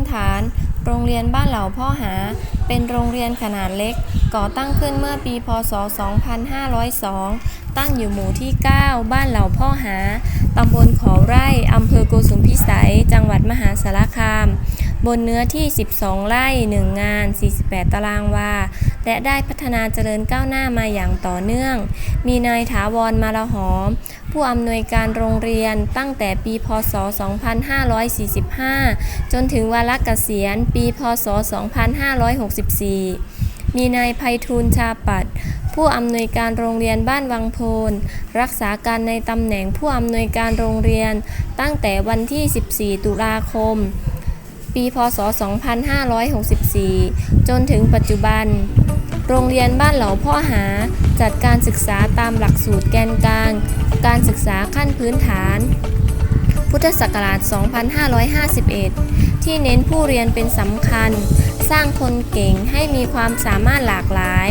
้นฐาน โรงเรียนบ้านเหล่าพ่อหา เป็นโรงเรียนขนาดเล็ก ก่อตั้งขึ้นเมื่อปี พศ 2502 ตั้งอยู่หมู่ที่ 9 บ้านเหล่าพ่อหา ตำบลขอไร่ อำเภอโกสุมพิสัย จังหวัดมหาสารคาม บนเนื้อที่ 12 ไร่ 1 งาน 48 ตารางวา และได้พัฒนาเจริญก้าวหน้ามาอย่างต่อเนื่อง มีนายถาวรมาละหอม ผู้อำนวยการโรงเรียนตั้งแต่ปีพศ 2545 จนถึงวาระเกษียณปีพศ 2564มีนายไพฑูรย์ชาปัด ผู้อำนวยการโรงเรียนบ้านวังโพนรักษาการในตำแหน่งผู้อำนวยการโรงเรียน ตั้งแต่วันที่ 14 ตุลาคม ปีพศ 2564 จนถึงปัจจุบัน โรงเรียนบ้านเหล่าพ่อหาจัดการศึกษาตามหลักสูตรแกนกลาง การศึกษาขั้นพื้นฐาน พุทธศักราช 2551 ที่เน้นผู้เรียนเป็นสำคัญ สร้างคนเก่งให้มีความสามารถหลากหลาย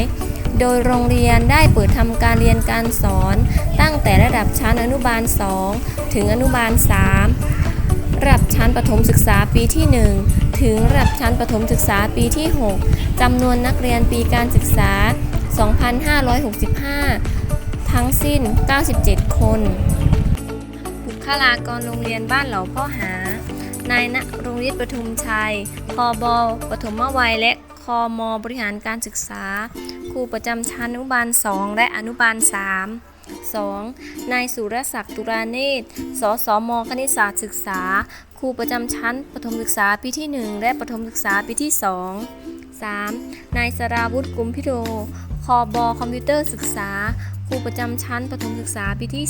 โดยโรงเรียนได้เปิดทำการเรียนการสอน ตั้งแต่ระดับชั้นอนุบาล 2 ถึงอนุบาล 3 ระดับชั้นประถมศึกษาปีที่ 1 ถึงระดับชั้นประถมศึกษาปีที่ 6จำนวนนักเรียนปีการศึกษา 2565 ทั้งสิ้น 97 คน บุคลากรโรงเรียนบ้านเหล่าพ่อหานายณรงฤทธิ์ปทุมชัยคอบอปฐมวัยและคอมบริหารการศึกษา ครูประจำชั้นอนุบาล 2 และอนุบาล 3 2. นายสุรศักดิ์ตุราเนตรสสม คณิตศาสตร์ศึกษา ครูประจำชั้นประถมศึกษาปีที่ 1 และประถมศึกษาปีที่ 2 3. นายสราวุฒิกุมพิโรคอบอคอมพิวเตอร์ศึกษา ครูประจำชั้นประถมศึกษาปีที่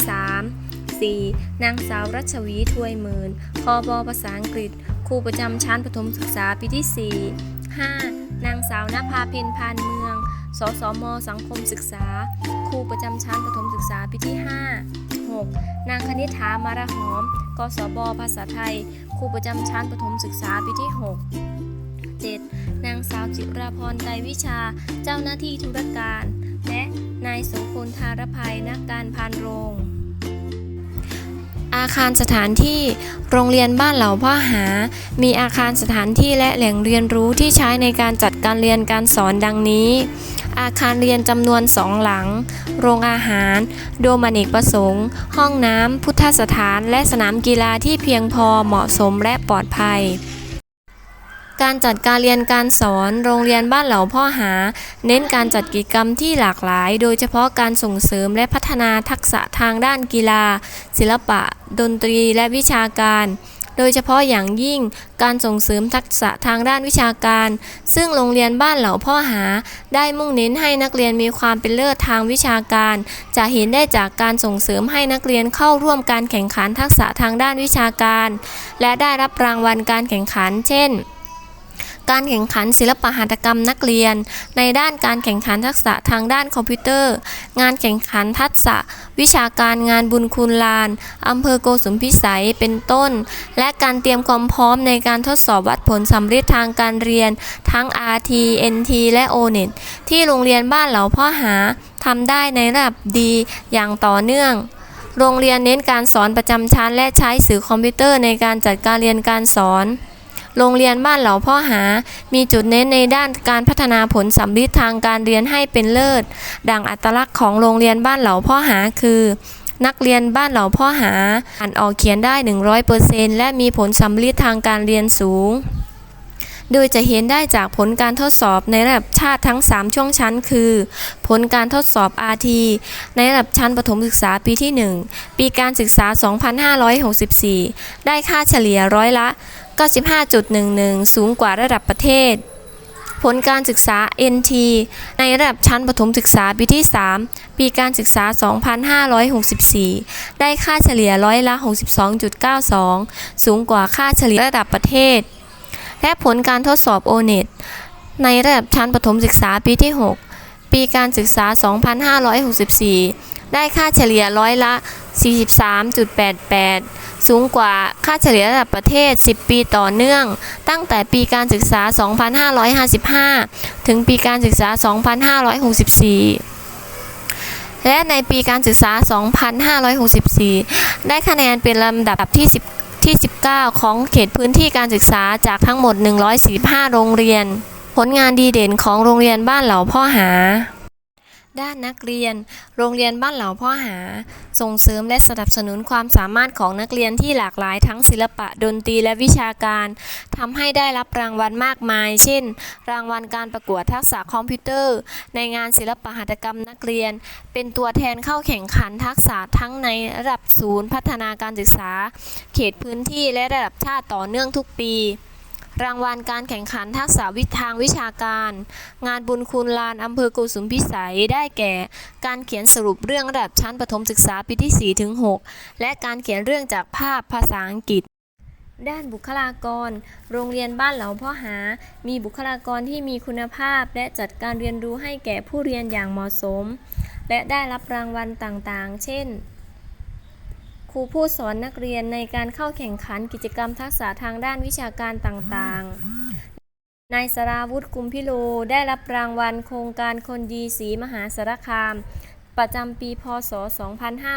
3 4. นางสาวรัชวีถวยหมื่นคอบอภาษาอังกฤษ ครูประจำชั้นประถมศึกษาปีที่ 4 5. นางสาวนภาเพ็ญพานเมือง สสม สังคมศึกษา ครูประจำชั้นประถมศึกษาปีที่ 5 6. นางคณิษฐามาระหอมกศบภาษาไทย ครูประจำชั้นประถมศึกษาปีที่ 6 7. นางสาวจิราพรไตรวิชา เจ้าหน้าที่ธุรการ และนายโสพลธารภัย นักการพานโรง อาคารสถานที่ โรงเรียนบ้านเหล่าพ่อหา มีอาคารสถานที่และแหล่งเรียนรู้ที่ใช้ในการจัดการเรียนการสอนดังนี้ อาคารเรียนจำนวนสองหลัง โรงอาหาร โดมอเนกประสงค์ ห้องน้ำ พุทธสถาน และสนามกีฬาที่เพียงพอเหมาะสมและปลอดภัยการจัดการเรียนการสอนโรงเรียนบ้านเหล่าพ่อหา เน้นการจัดกิจกรรมที่หลากหลาย โดยเฉพาะการส่งเสริมและพัฒนาทักษะทางด้านกีฬา ศิลปะ ดนตรีและวิชาการ โดยเฉพาะอย่างยิ่งการส่งเสริมทักษะทางด้านวิชาการ ซึ่งโรงเรียนบ้านเหล่าพ่อหา ได้มุ่งเน้นให้นักเรียนมีความเป็นเลิศทางวิชาการ จะเห็นได้จากการส่งเสริมให้นักเรียนเข้าร่วมการแข่งขันทักษะทางด้านวิชาการ และได้รับรางวัลการแข่งขัน เช่น การแข่งขันศิลปหัตถกรรมนักเรียน ในด้านการแข่งขันทักษะทางด้านคอมพิวเตอร์ งานแข่งขันทักษะ วิชาการงานบุญคุณลานอำเภอโกสุมพิสัยเป็นต้น และการเตรียมความพร้อมในการทดสอบวัดผลสำเร็จทางการเรียน ทั้ง RT NT และ ONET ที่โรงเรียนบ้านเหล่าพ่อหาทำได้ในระดับดีอย่างต่อเนื่องโรงเรียนเน้นการสอนประจำชั้นและใช้สื่อคอมพิวเตอร์ในการจัดการเรียนการสอน โรงเรียนบ้านเหล่าพ่อหา มีจุดเน้นในด้านการพัฒนาผลสัมฤทธิ์ทางการเรียนให้เป็นเลิศ ดังอัตลักษณ์ของโรงเรียนบ้านเหล่าพ่อหาคือนักเรียนบ้านเหล่าพ่อหา อ่านออกเขียนได้ 100%และมีผลสัมฤทธิ์ทางการเรียนสูง โดยจะเห็นได้จากผลการทดสอบในระดับชาติทั้ง 3 ช่วงชั้น คือ ผลการทดสอบ RT ในระดับชั้นประถมศึกษาปีที่ 1 ปีการศึกษา 2564 ได้ค่าเฉลี่ยร้อยละ 95.11 สูงกว่าระดับประเทศ ผลการศึกษา NT ในระดับชั้นประถมศึกษาปีที่ 3 ปีการศึกษา 2564 ได้ค่าเฉลี่ยร้อยละ 62.92 สูงกว่าค่าเฉลี่ยระดับประเทศ และผลการทดสอบ ONET ในระดับชั้นประถมศึกษาปีที่ 6 ปีการศึกษา 2564 ได้ค่าเฉลี่ยร้อยละ 43.88 สูงกว่าค่าเฉลี่ยระดับประเทศ 10 ปีต่อเนื่อง ตั้งแต่ปีการศึกษา 2555 ถึงปีการศึกษา 2564และในปีการศึกษา 2564 ได้คะแนนเป็นลำดับที่ที่ 19 ของเขตพื้นที่การศึกษาจากทั้งหมด 145 โรงเรียน ผลงานดีเด่นของโรงเรียนบ้านเหล่าพ่อหา ด้านนักเรียน โรงเรียนบ้านเหล่าพ่อหา ส่งเสริมและสนับสนุนความสามารถของนักเรียนที่หลากหลายทั้งศิลปะดนตรีและวิชาการทำให้ได้รับรางวัลมากมาย เช่น รางวัลการประกวดทักษะคอมพิวเตอร์ ในงานศิลปหัตถกรรมนักเรียน เป็นตัวแทนเข้าแข่งขันทักษะทั้งในระดับศูนย์ พัฒนาการศึกษา เขตพื้นที่และระดับชาติต่อเนื่องทุกปี รางวัลการแข่งขันทักษะวิทางวิชาการ งานบุญคุณลานอำเภอกุสุมพิสัยได้แก่ การเขียนสรุปเรื่องระดับชั้นประถมศึกษาปีที่4ถึง6และการเขียนเรื่องจากภาพภาษาอังกฤษ ด้านบุคลากร โรงเรียนบ้านเหลาพ่อหา มีบุคลากรที่มีคุณภาพ และจัดการเรียนรู้ให้แก่ผู้เรียนอย่างเหมาะสม และได้รับรางวัลต่างๆ เช่น ครูผู้สอนนักเรียนในการเข้าแข่งขันกิจกรรมทักษะทางด้านวิชาการต่างๆ นายสราวุธกุมพิโลได้รับรางวัลโครงการคนดีศรีมหาสารคาม ประจำปี พศ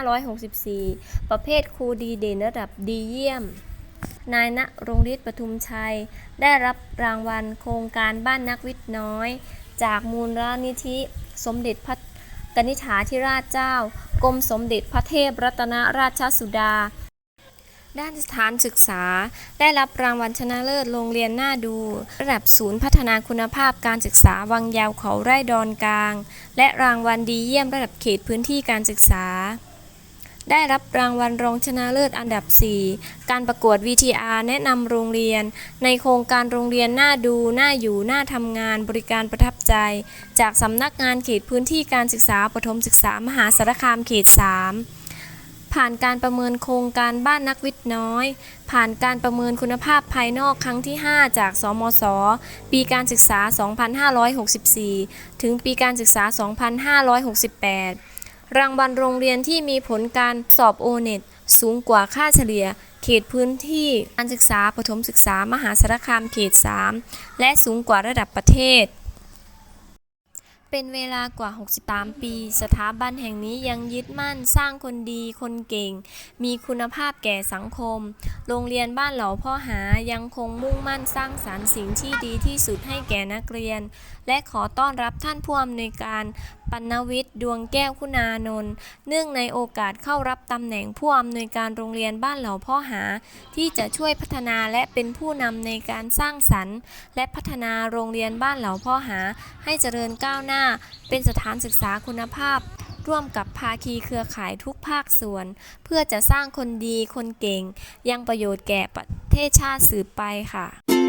2564 ประเภทครูดีเด่นระดับดีเยี่ยม นายณรงฤทธิ์ปทุมชัย ได้รับรางวัลโครงการบ้านนักวิทย์น้อย จากมูลนิธิสมเด็จพระ กนิษฐาธิราชเจ้า กรมสมเด็จพระเทพรัตนราชสุดา ด้านสถานศึกษา ได้รับรางวัลชนะเลิศโรงเรียนหน้าดู ระดับศูนย์พัฒนาคุณภาพการศึกษาวังยาวเขาไร่ดอนกลาง และรางวัลดีเยี่ยมระดับเขตพื้นที่การศึกษา ได้รับรางวัลรองชนะเลิศอันดับ 4 การประกวด VTR แนะนำโรงเรียน ในโครงการโรงเรียนน่าดูน่าอยู่น่าทำงานบริการประทับใจ จากสำนักงานเขตพื้นที่การศึกษาประถมศึกษามหาสารคามเขต 3 ผ่านการประเมินโครงการบ้านนักวิทย์น้อย ผ่านการประเมินคุณภาพภายนอกครั้งที่ 5 จาก สมศปีการศึกษา 2564 ถึงปีการศึกษา 2568 รางวัลโรงเรียนที่มีผลการสอบโอเน็ตสูงกว่าค่าเฉลี่ย เขตพื้นที่การศึกษาปฐมศึกษามหาสารคามเขต 3 และสูงกว่าระดับประเทศ เป็นเวลากว่า 63 ปี สถาบันแห่งนี้ยังยึดมั่นสร้างคนดีคนเก่ง มีคุณภาพแก่สังคม โรงเรียนบ้านเหล่าพ่อหายังคงมุ่งมั่นสร้างสารรค์สิ่งที่ดีที่สุดให้แก่นักเรียน และขอต้อนรับท่านผู้อำนวยการปัณวิทย์ดวงแก้วคุณานนท์เนื่องในโอกาสเข้ารับตำแหน่งผู้อำนวยการโรงเรียนบ้านเหล่าพ่อหา ที่จะช่วยพัฒนาและเป็นผู้นำในการสร้างสรรค์ และพัฒนาโรงเรียนบ้านเหล่าพ่อหา ให้เจริญก้าวหน้าเป็นสถานศึกษาคุณภาพ ร่วมกับภาคีเครือข่ายทุกภาคส่วน เพื่อจะสร้างคนดีคนเก่ง ยังประโยชน์แก่ประเทศชาติสืบไปค่ะ